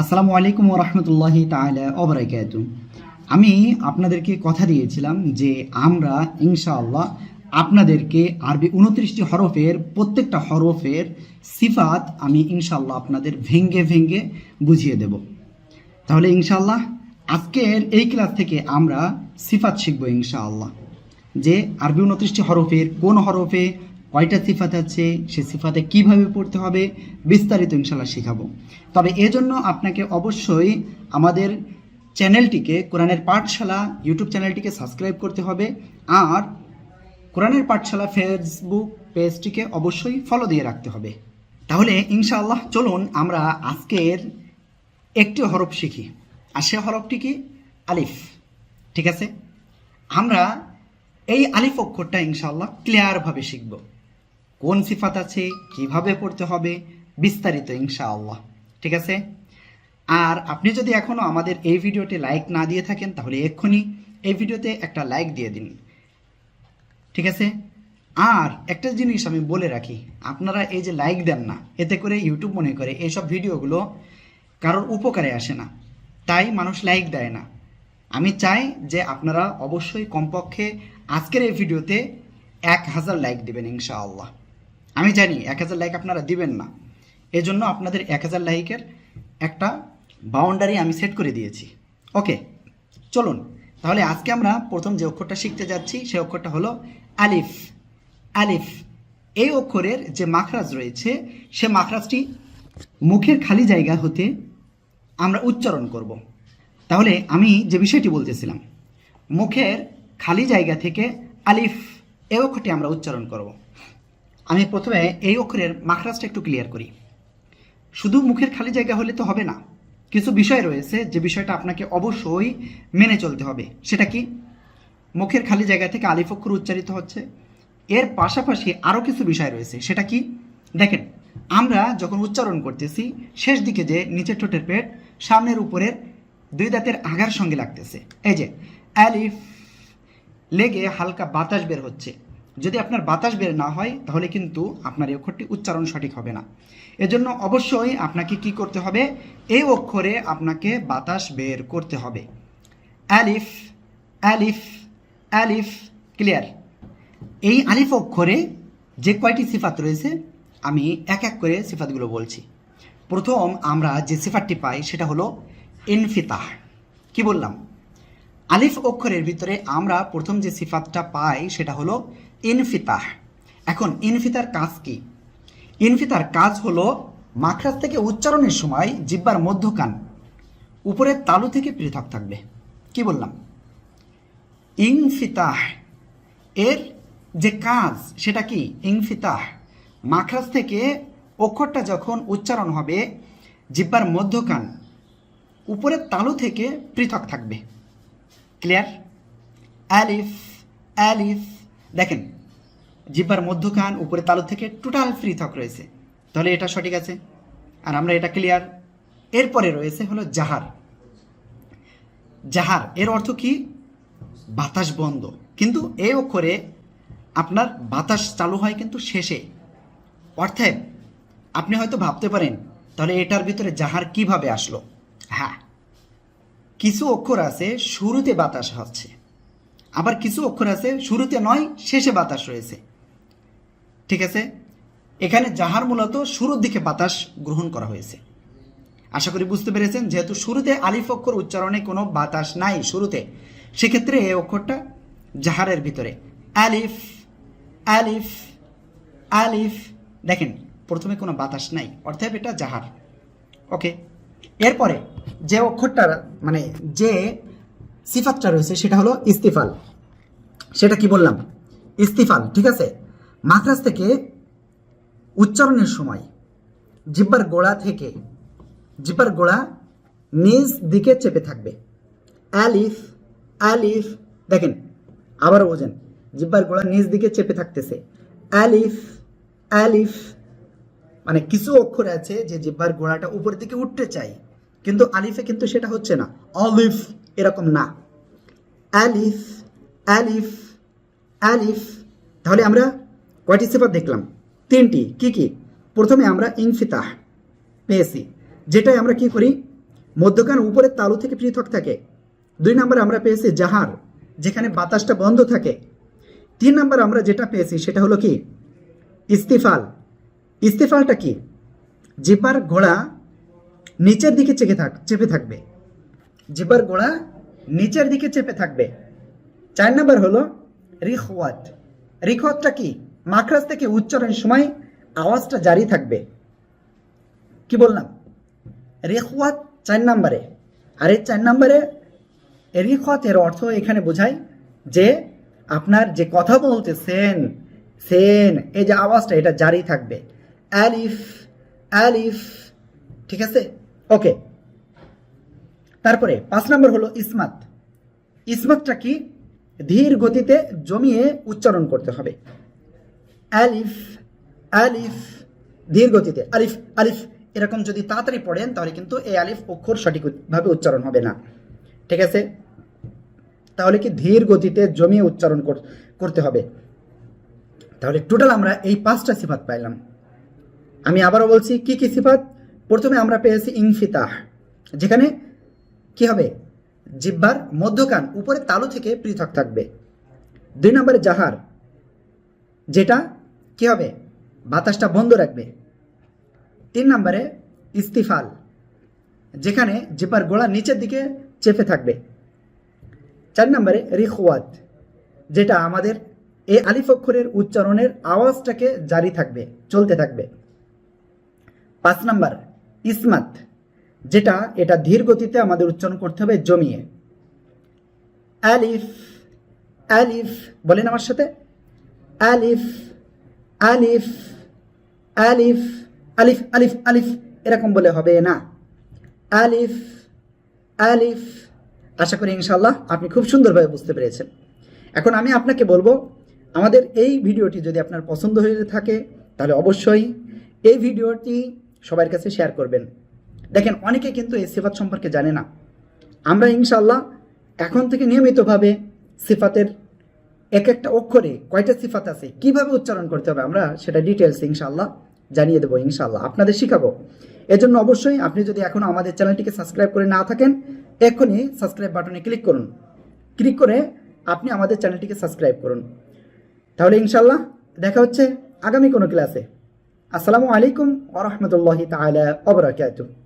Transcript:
আসসালামু আলাইকুম রহমতুল্লাহি তাআলা ওবরাকাত আমি আপনাদেরকে কথা দিয়েছিলাম যে আমরা, ইনশাআল্লাহ, আপনাদেরকে আরবি উনত্রিশটি হরফের প্রত্যেকটা হরফের সিফাত আমি ইনশাআল্লাহ আপনাদের ভেঙ্গে ভেঙ্গে বুঝিয়ে দেব। তাহলে ইনশাআল্লাহ, আজকের এই ক্লাস থেকে আমরা সিফাত শিখব ইনশাআল্লাহ যে আরবি উনত্রিশটি হরফের কোন হরফে কয়টা সিফাত আছে? সে সিফাতে কীভাবে পড়তে হবে? বিস্তারিত ইনশাল্লাহ শেখাবো। তবে এজন্য আপনাকে অবশ্যই আমাদের চ্যানেলটিকে, কোরআনের পাঠশালা ইউটিউব চ্যানেলটিকে সাবস্ক্রাইব করতে হবে। আর কোরআনের পাঠশালা ফেসবুক পেজটিকে অবশ্যই ফলো দিয়ে রাখতে হবে। তাহলে ইনশাআল্লাহ চলুন আমরা আজকের একটি হরফ শিখি। আর সে হরফটি কি? আলিফ। ঠিক আছে? আমরা এই আলিফ অক্ষরটা ইনশাআল্লাহ ক্লিয়ারভাবে শিখব। কোন সিফাত আছে, কীভাবে পড়তে হবে, বিস্তারিত ইনশাআল্লাহ। ঠিক আছে? আর আপনি যদি এখনও আমাদের এই ভিডিওতে লাইক না দিয়ে থাকেন, তাহলে এক্ষুনি এই ভিডিওতে একটা লাইক দিয়ে দিন। ঠিক আছে? আর একটা জিনিস আমি বলে রাখি, আপনারা এই যে লাইক দেন না, এতে করে ইউটিউব মনে করে এইসব ভিডিওগুলো কারোর উপকারে আসে না, তাই মানুষ লাইক দেয় না। আমি চাই যে আপনারা অবশ্যই কমপক্ষে আজকের এই ভিডিওতে এক হাজার লাইক দিবেন ইনশাআল্লাহ। আমি জানি এক হাজার লাইক আপনারা দিবেন না। এজন্য আপনাদের এক হাজার লাইকের একটা বাউন্ডারি আমি সেট করে দিয়েছি। ওকে চলুন। তাহলে আজকে আমরা প্রথম যে অক্ষরটা শিখতে যাচ্ছি, সেই অক্ষরটা হলো আলিফ। আলিফ, এই অক্ষরের যে মাখরাজ রয়েছে, সে মাখরাজটি মুখের খালি জায়গা হতে আমরা উচ্চারণ করব। তাহলে আমি যে বিষয়টি বলতেছিলাম, মুখের খালি জায়গা থেকে আলিফ, এই অক্ষরটি আমরা উচ্চারণ করব। আমি প্রথমে এই অক্ষরের মাখরাজটা একটু ক্লিয়ার করি। শুধু মুখের খালি জায়গা হলে তো হবে না। কিছু বিষয় রয়েছে যে বিষয়টা আপনাকে অবশ্যই মেনে চলতে হবে। সেটা কি? মুখের খালি জায়গা থেকে আলিফ অক্ষর উচ্চারিত হচ্ছে। এর পাশাপাশি আরও কিছু বিষয় রয়েছে। সেটা কি? দেখেন, আমরা যখন উচ্চারণ করতেছি, শেষ দিকে যে নিচের ঠোঁটের পেট, সামনের উপরের দুই দাঁতের আঘার সঙ্গে লাগতেছে। এই যে অ্যালিফ লেগে হালকা বাতাস বের হচ্ছে। যদি আপনার বাতাস বের না হয়, তাহলে কিন্তু আপনার এই অক্ষরটি উচ্চারণ সঠিক হবে না। এজন্য অবশ্যই আপনাকে কি করতে হবে? এই অক্ষরে আপনাকে বাতাস বের করতে হবে। অ্যালিফ অ্যালিফ অ্যালিফ ক্লিয়ার। এই আলিফ অক্ষরে যে কয়টি সিফাত রয়েছে, আমি এক এক করে সিফাতগুলো বলছি। প্রথম আমরা যে সিফাতটি পাই, সেটা হলো ইনফিতাহ। কি বললাম? আলিফ অক্ষরের ভিতরে আমরা প্রথম যে সিফাতটা পাই, সেটা হলো ইনফিতাহ। এখন ইনফিতার কাজ কি? ইনফিতার কাজ হলো মাখরাজ থেকে উচ্চারণের সময় জিব্বার মধ্যকান উপরের তালু থেকে পৃথক থাকবে। কি বললাম? ইনফিতাহ। এর যে কাজ, সেটা কি? ইনফিতাহ। মাখরাজ থেকে অক্ষরটা যখন উচ্চারণ হবে, জিব্বার মধ্যকান উপরের তালু থেকে পৃথক থাকবে। ক্লিয়ার? অ্যালিফ অ্যালিফ দেখেন, জিব্বার মধ্যখান, উপরে তালু থেকে টোটাল পৃথক রয়েছে। তাহলে এটা সঠিক আছে? আর আমরা এটা ক্লিয়ার এরপরে রয়েছে হলো জাহার। জাহার, এর অর্থ কি? বাতাস বন্ধ। কিন্তু এই অক্ষরে আপনার বাতাস চালু হয় কিন্তু শেষে। অর্থাৎ, আপনি হয়তো ভাবতে পারেন, তাহলে এটার ভিতরে জাহার কীভাবে আসলো? হ্যাঁ কিছু অক্ষর আছে, শুরুতে বাতাস হচ্ছে। আবার কিছু অক্ষর আছে, শুরুতে নয়, শেষে বাতাস রয়েছে। ঠিক আছে? এখানে জাহার মূলত শুরুর দিকে বাতাস গ্রহণ করা হয়েছে। আশা করি বুঝতে পেরেছেন, যেহেতু শুরুতে আলিফ অক্ষর উচ্চারণে কোনো বাতাস নাই শুরুতে, সেক্ষেত্রে এই অক্ষরটা জাহারের ভিতরে। আলিফ আলিফ আলিফ, দেখেন, প্রথমে কোনো বাতাস নাই, অর্থাৎ এটা জাহার ওকে? এরপরে যে অক্ষরটার মানে যে সিফাতটা রয়েছে, সেটা হলো ইস্তিফাল। সেটা কি বললাম? ইস্তিফাল, ঠিক আছে? মাখরাজ থেকে উচ্চারণের সময় জিব্বার গোড়া থেকে জিব্বার গোড়া নিজ দিকে চেপে থাকবে। অ্যালিফ অ্যালিফ দেখেন, আবারও বোঝেন, জিব্বার গোড়া নিজ দিকে চেপে থাকতেছে। অ্যালিফ অ্যালিফ মানে কিছু অক্ষর আছে যে জিব্বার গোড়াটা উপরের দিকে উঠতে চাই কিন্তু আলিফে কিন্তু সেটা হচ্ছে না। অলিফ এরকম না। অ্যালিফ অ্যালিফ অ্যালিফ তাহলে আমরা কয়টি সিফাত দেখলাম? তিনটি। কি কি? প্রথমে আমরা ইনফিতাহ পেয়েছি, যেটাই আমরা কি করি? মধ্যখান উপরের তালু থেকে পৃথক থাকে। দুই নম্বরে আমরা পেয়েছি জাহার, যেখানে বাতাসটা বন্ধ থাকে। তিন নম্বর আমরা যেটা পেয়েছি, সেটা হলো কি? ইস্তিফাল। ইস্তিফালটা কি? জিপার গোড়া নিচের দিকে চেপে থাক চেপে থাকবে। জিপার গোড়া নিচের দিকে চেপে থাকবে। চার নম্বর হলো রিখওয়াত। রিখওয়াতটা কি? মাখরাজ থেকে উচ্চারণের সময় আওয়াজটা জারি থাকবে। কি বললাম? রেখওয়াত চার নম্বরে। আর এই চার নম্বরে রিখওয়াতের অর্থ এখানে বোঝায় যে আপনার যে কথা বলতেছেন, সেন, এই যে আওয়াজটা, এটা জারি থাকবে। অ্যালিফ অ্যালিফ ঠিক আছে? ওকে। তারপরে পাঁচ নম্বর হলো ইসমাত। ইসমাতটা কি? ধীর গতিতে জমিয়ে উচ্চারণ করতে হবে। আলিফ আলিফ, ধীর গতিতে, আলিফ আলিফ, এরকম যদি তাড়াতাড়ি পড়েন, তাহলে কিন্তু এই আলিফ অক্ষর সঠিকভাবে উচ্চারণ হবে না। ঠিক আছে? তাহলে কি ধীর গতিতে জমিয়ে উচ্চারণ কর- করতে হবে। তাহলে টোটাল আমরা এই পাঁচটা সিফাত পাইলাম। আমি আবারও বলছি, কি কি সিফাত? প্রথমে আমরা পেয়েছি ইনফিতাহ। যেখানে কি হবে? জিব্বার মধ্যকান, উপরে তালু থেকে পৃথক থাকবে। দুই নম্বরে জাহার, যেটা কি হবে? বাতাসটা বন্ধ রাখবে। তিন নম্বরে ইস্তিফাল, যেখানে জিপার গোড়া নিচের দিকে চেপে থাকবে। চার নম্বরে রিখওয়াত, যেটা আমাদের এই আলিফ অক্ষরের উচ্চারণের আওয়াজটাকে জারি থাকবে, চলতে থাকবে। পাঁচ নাম্বার ইসমাত যেটা এটা ধীর গতিতে আমাদের উচ্চারণ করতে হবে জমিয়ে। আলিফ আলিফ, বলেন আমার সাথে। আলিফ আলিফ আলিফ আলিফ আলিফ আলিফ, এরকম বলে হবে না। আলিফ আলিফ, আশা করি ইনশাল্লাহ আপনি খুব সুন্দরভাবে বুঝতে পেরেছেন। এখন আমি আপনাকে বলব, আমাদের এই ভিডিওটি যদি আপনার পছন্দ হয়ে থাকে, তাহলে অবশ্যই এই ভিডিওটি সবার কাছে শেয়ার করবেন। দেখেন, অনেকে কিন্তু এই সিফাত সম্পর্কে জানে না। আমরা ইনশাল্লাহ এখন থেকে নিয়মিতভাবে সিফাতের এক একটা অক্ষরে কয়টা সিফাত আছে, কীভাবে উচ্চারণ করতে হবে, আমরা সেটা ডিটেলস ইনশাল্লাহ জানিয়ে দেবো ইনশাল্লাহ আপনাদের শিখাবো। এজন্য অবশ্যই আপনি যদি এখনও আমাদের চ্যানেলটিকে সাবস্ক্রাইব করে না থাকেন, এক্ষুনি সাবস্ক্রাইব বাটনে ক্লিক করুন। ক্লিক করে আপনি আমাদের চ্যানেলটিকে সাবস্ক্রাইব করুন। তাহলে ইনশাল্লাহ দেখা হচ্ছে আগামী কোনো ক্লাসে। আসসালামু আলাইকুম ওরহমতুল্লাহি তাআলা ওবরাকাতুহু